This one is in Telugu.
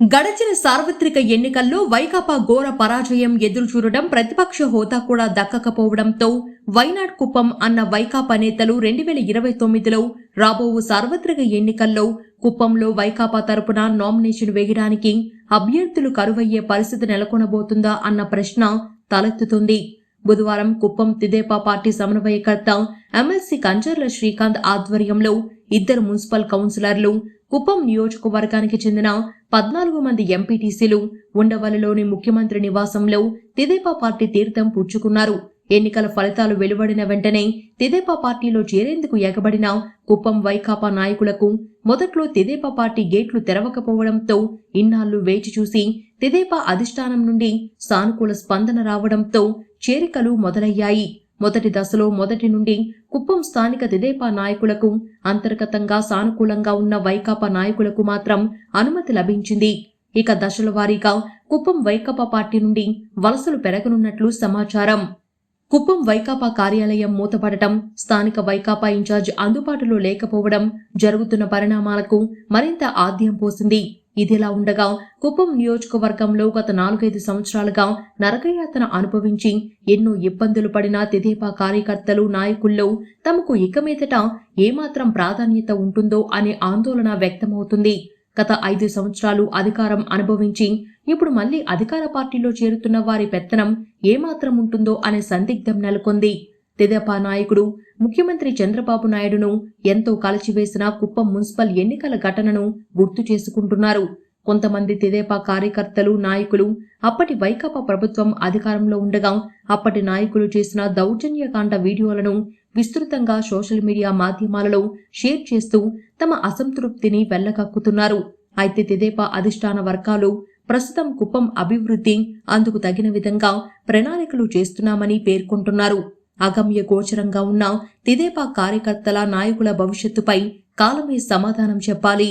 గడచిన సార్వత్రిక ఎన్నికల్లో వైకాపా ఘోర పరాజయం ఎదురుచూడడం ప్రతిపక్ష హోదా కూడా దక్కకపోవడంతో వైనాడ్ కుప్పం అన్న వైకాపా నేతలు రెండు వేల ఇరవై తొమ్మిదిలో రాబోవు సార్వత్రిక ఎన్నికల్లో కుప్పంలో వైకాపా తరపున నామినేషన్ వేయడానికి అభ్యర్థులు కరువయ్యే పరిస్థితి నెలకొనబోతుందా అన్న ప్రశ్న తలెత్తుతుంది. బుధవారం కుప్పం తిదేపా పార్టీ సమన్వయకర్త ఎమ్మెల్సీ కంచర్ల శ్రీకాంత్ ఆధ్వర్యంలో ఇద్దరు మున్సిపల్ కౌన్సిలర్లు కుప్పం నియోజకవర్గానికి చెందిన పద్నాలుగు మంది ఎంపీటీసీలు ఉండవల్లిలోని ముఖ్యమంత్రి నివాసంలో తిదేపా పార్టీ తీర్థం పుచ్చుకున్నారు. ఎన్నికల ఫలితాలు వెలువడిన వెంటనే తిదేపా పార్టీలో చేరేందుకు ఎగబడిన కుప్పం వైకాపా నాయకులకు మొదట్లో తిదేపా పార్టీ గేట్లు తెరవకపోవడంతో ఇన్నాళ్ళు వేచి చూసి తిదేపా అధిష్టానం నుండి సానుకూల స్పందన రావడంతో చేరికలు మొదలయ్యాయి. మొదటి దశలో మొదటి నుండి కుప్పం స్థానిక దిదేపా నాయకులకు అంతర్గతంగా సానుకూలంగా ఉన్న వైకాపా నాయకులకు మాత్రం అనుమతి లభించింది. ఇక దశల వారీగా కుప్పం వైకాపా పార్టీ నుండి వలసలు పెరగనున్నట్లు సమాచారం. కుప్పం వైకాపా కార్యాలయం మూతపడటం స్థానిక వైకాపా ఇన్ఛార్జ్ అందుబాటులో లేకపోవడం జరుగుతున్న పరిణామాలకు మరింత ఆద్యం పోసింది. ఇదిలా ఉండగా కుప్పం నియోజకవర్గంలో గత నాలుగైదు సంవత్సరాలుగా నరకయాతన అనుభవించి ఎన్నో ఇబ్బందులు పడిన తెదేపా కార్యకర్తలు నాయకుల్లో తమకు ఇక మీదట ఏమాత్రం ప్రాధాన్యత ఉంటుందో అనే ఆందోళన వ్యక్తమవుతుంది. గత ఐదు సంవత్సరాలు అధికారం అనుభవించి ఇప్పుడు మళ్ళీ అధికార పార్టీలో చేరుతున్న వారి పెత్తనం ఏమాత్రం ఉంటుందో అనే సందిగ్ధం నెలకొంది. తెదేపా నాయకుడు ముఖ్యమంత్రి చంద్రబాబు నాయుడును ఎంతో కలచివేసిన కుప్పం మున్సిపల్ ఎన్నికల ఘటనను గుర్తు చేసుకుంటున్నారు. కొంతమంది తెదేపా కార్యకర్తలు నాయకులు అప్పటి వైకాపా ప్రభుత్వం అధికారంలో ఉండగా అప్పటి నాయకులు చేసిన దౌర్జన్యకాండ వీడియోలను విస్తృతంగా సోషల్ మీడియా మాధ్యమాలలో షేర్ చేస్తూ తమ అసంతృప్తిని వెళ్ళకక్కుతున్నారు అయితే తెదేపా అధిష్టాన వర్గాలు ప్రస్తుతం కుప్పం అభివృద్ధి అందుకు తగిన విధంగా ప్రణాళికలు చేస్తున్నామని పేర్కొంటున్నారు. అగమ్య గోచరంగా ఉన్న తిదేపా కార్యకర్తల నాయకుల భవిష్యత్తుపై కాలమే సమాధానం చెప్పాలి.